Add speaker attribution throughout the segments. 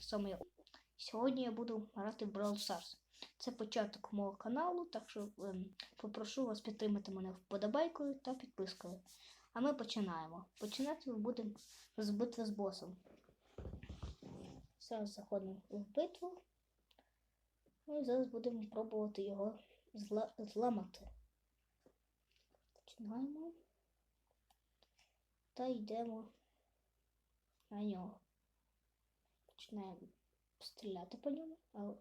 Speaker 1: саме. Сьогодні я буду грати в Brawl Stars. Це початок мого каналу, так що ем, попрошу вас підтримати мене вподобайкою та підпискою. А ми починаємо. Починати ми будемо з битви з босом. Зараз заходимо в битву. Ну і зараз будемо пробувати його зла- зламати. Починаємо. Та йдемо на нього. Починаємо стріляти по ньому, але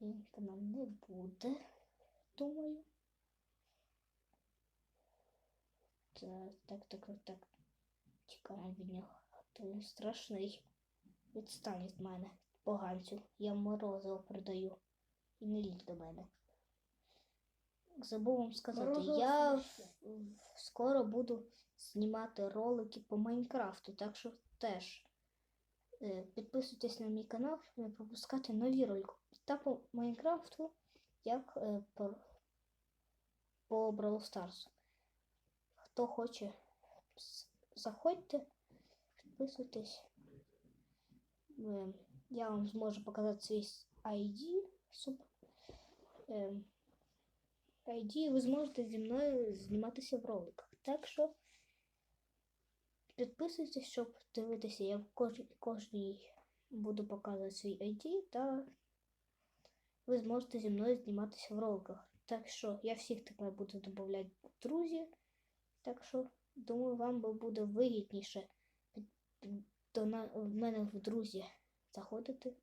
Speaker 1: він нам не буде, думаю. Так, так, так, так. Тікаємо від нього. То він страшний. Відстань від мене, поганцю. Я морозиво продаю. І не лізь до мене. Забув вам сказати,
Speaker 2: Морозиво
Speaker 1: я в- скоро буду знімати ролики по Майнкрафту, так що теж підписуйтесь на мій канал, щоб не пропускати нові ролики. Та по Майнкрафту, як е, по, по Brawl Stars. Хто хоче, заходьте, підписуйтесь. Е, Я вам зможу показати свій ID. Е, ID, ви зможете зі мною зніматися в роликах. Так що підписуйтесь, щоб дивитися. Я в кожній, буду показувати свій ID, та ви зможете зі мною зніматися в роликах. Так що я всіх тепер буду додавати друзі. Так що, думаю, вам буде вигідніше до в мене в друзі заходити.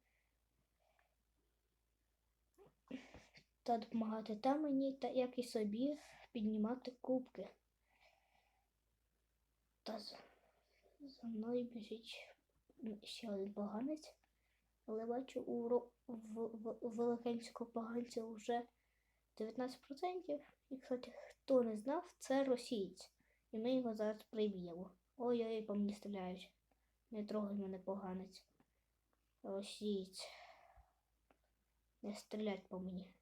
Speaker 1: Та допомагати та мені, та як і собі піднімати кубки. Та за мною біжить ще один поганець. Але бачу, у, в, в, у великенського поганця вже 19%. І, кстати, хто не знав, це росієць. І ми його зараз приб'ємо. Ой-ой, по мені стріляють. Не трогай мене поганець. Росієць. Не стрілять по мені.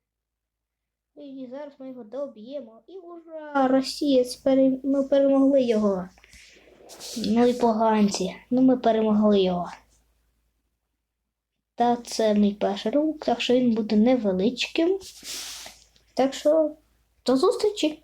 Speaker 1: І зараз ми його доб'ємо. І ура! Росієць пере... ми перемогли його. Ну і поганці. Ну ми перемогли його. Та це мій перший рук, так що він буде невеличким. Так що до зустрічі!